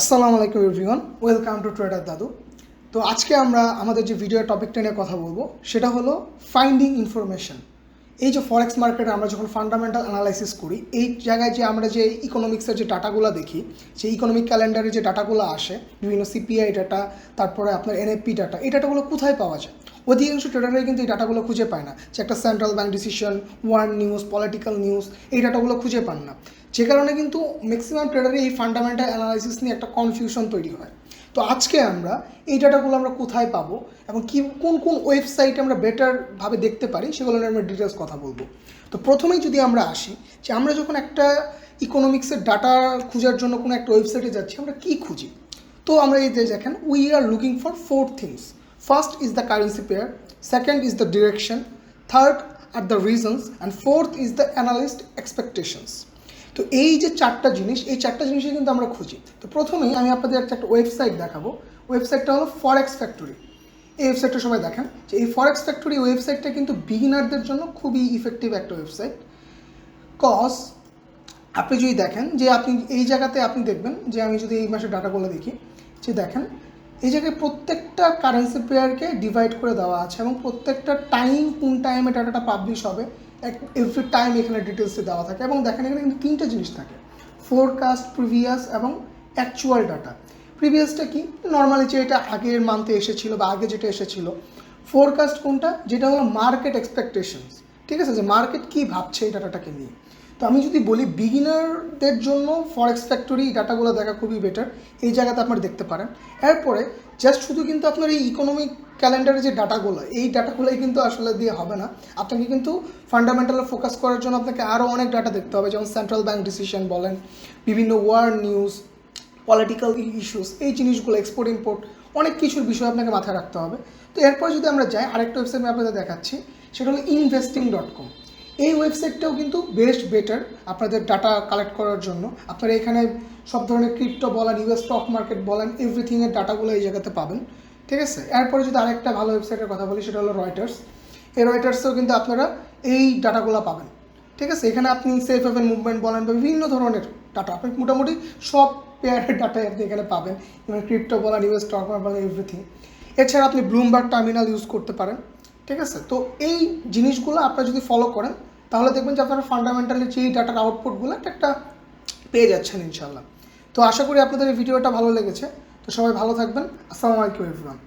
আসসালামু আলাইকুম everyone, welcome to tedder দাদু। তো আজকে আমরা আমাদের যে ভিডিও টপিকটা নিয়ে কথা বলব, সেটা হলো ফাইন্ডিং ইনফরমেশন এই যে ফরেক্স মার্কেটে আমরা যখন ফান্ডামেন্টাল অ্যানালাইসিস করি, এই জায়গায় যে আমরা যে ইকোনমিক্সের যে ডাটাগুলো দেখি, সেই ইকোনমিক ক্যালেন্ডারে যে ডাটাগুলো আসে, বিভিন্ন সিপিআই ডাটা তারপরে আপনার এনএফপি ডাটা এই ডাটাগুলো কোথায় পাওয়া যায়? অধিকাংশ ট্রেডাররাই কিন্তু এই ডাটাগুলো খুঁজে পায় না। যে একটা central bank decision world news political news এই ডাটাগুলো খুঁজে পান না। যে কারণে কিন্তু ম্যাক্সিমাম ট্রেডারে এই ফান্ডামেন্টাল অ্যানালাইসিস নিয়ে একটা কনফিউশন তৈরি হয়। তো আজকে আমরা এই ডাটাগুলো আমরা কোথায় পাবো এবং কি, কোন কোন ওয়েবসাইটে আমরা বেটারভাবে দেখতে পারি সেগুলো নিয়ে আমরা ডিটেলস কথা বলব। তো প্রথমেই যদি আমরা আসি যে আমরা যখন একটা ইকোনমিক্সের ডাটা খোঁজার জন্য কোনো একটা ওয়েবসাইটে যাচ্ছি, আমরা কী খুঁজি? তো আমরা এই যে দেখেন we are looking for four things first is the currency pair second is the direction third are the reasons and fourth is the analyst expectations তো এই যে চারটা জিনিস, এই চারটা জিনিসই কিন্তু আমরা খুঁজি। তো প্রথমেই আমি আপনাদের একটা একটা ওয়েবসাইট দেখাবো। ওয়েবসাইটটা হলো ফরেক্স ফ্যাক্টরি এই ওয়েবসাইটটা সবাই দেখেন যে এই ফরেক্স ফ্যাক্টরি ওয়েবসাইটটা কিন্তু বিগিনারদের জন্য খুবই ইফেক্টিভ একটা ওয়েবসাইট কজ আপনি যদি দেখেন যে আপনি এই জায়গাতে আপনি দেখবেন যে আমি যদি এই মাসের ডাটাগুলো দেখি, যে দেখেন এই জায়গায় প্রত্যেকটা কারেন্সি পেয়ারকে ডিভাইড করে দেওয়া আছে এবং প্রত্যেকটা টাইম কোন টাইমে ডাটাটা পাবলিশ হবে এভরি টাইম এখানে ডিটেলসে দেওয়া থাকে এবং দেখেন এখানে কিন্তু তিনটে জিনিস থাকে। ফোরকাস্ট প্রিভিয়াস এবং অ্যাকচুয়াল ডাটা প্রিভিয়াসটা কি? নর্মালি যে এটা আগের মান্থে এসেছিল বা আগে যেটা এসেছিল। ফোরকাস্ট কোনটা? যেটা হলো মার্কেট এক্সপেকটেশনস ঠিক আছে? যে মার্কেট কী ভাবছে এই ডাটাটাকে নিয়ে। তো আমি যদি বলি বিগিনারদের জন্য ফরেক্স ফ্যাক্টরি ডাটাগুলো দেখা খুবই বেটার এই জায়গাতে আপনারা দেখতে পারেন। এরপরে জাস্ট শুধু কিন্তু আপনার এই ইকোনমিক ক্যালেন্ডারের যে ডাটাগুলো, এই ডাটাগুলোই কিন্তু আসলে দিয়ে হবে না। আপনাকে কিন্তু ফান্ডামেন্টাল ফোকাস করার জন্য আপনাকে আরও অনেক ডাটা দেখতে হবে, যেমন সেন্ট্রাল ব্যাংক ডিসিশন বলেন, বিভিন্ন ওয়ার্ল্ড নিউজ পলিটিক্যাল ইস্যুস এই জিনিসগুলো এক্সপোর্ট ইম্পোর্ট অনেক কিছুর বিষয় আপনাকে মাথায় রাখতে হবে। তো এরপর যদি আমরা যাই, আরেকটা ওয়েবসাইট আমি আপনাদের দেখাচ্ছি, সেটা হলো ইনভেস্টিং ডট কম এই ওয়েবসাইটটাও কিন্তু বেস্ট বেটার আপনাদের ডাটা কালেক্ট করার জন্য। আপনারা এখানে সব ধরনের ক্রিপ্টো বলেন ইউএস স্টক মার্কেট বলেন এভরিথিংয়ের ডাটাগুলো এই জায়গাতে পাবেন। ঠিক আছে? এরপরে যদি আরেকটা ভালো ওয়েবসাইটের কথা বলি, সেটা হলো রয়টার্স এই রয়টার্সেও কিন্তু আপনারা এই ডাটাগুলো পাবেন। ঠিক আছে? এখানে আপনি সেফ হেভেন মুভমেন্ট বলেন বা বিভিন্ন ধরনের ডাটা আপনি মোটামুটি সব পেয়ারের ডাটাই আপনি এখানে পাবেন। ক্রিপ্টো বলেন ইউএস স্টক মার্কেট বলেন এভরিথিং এছাড়া আপনি ব্লুমবার্গ টার্মিনাল ইউজ করতে পারেন। ঠিক আছে? তো এই জিনিসগুলো আপনারা যদি ফলো করেন, তাহলে দেখবেন যে আপনারা ফান্ডামেন্টালি যে ডাটার আউটপুটগুলো একটা পেয়ে যাচ্ছেন ইনশাল্লাহ তো আশা করি আপনাদের এই ভিডিওটা ভালো লেগেছে। তো সবাই ভালো থাকবেন। আসসালামু আলাইকুম এভরিওয়ান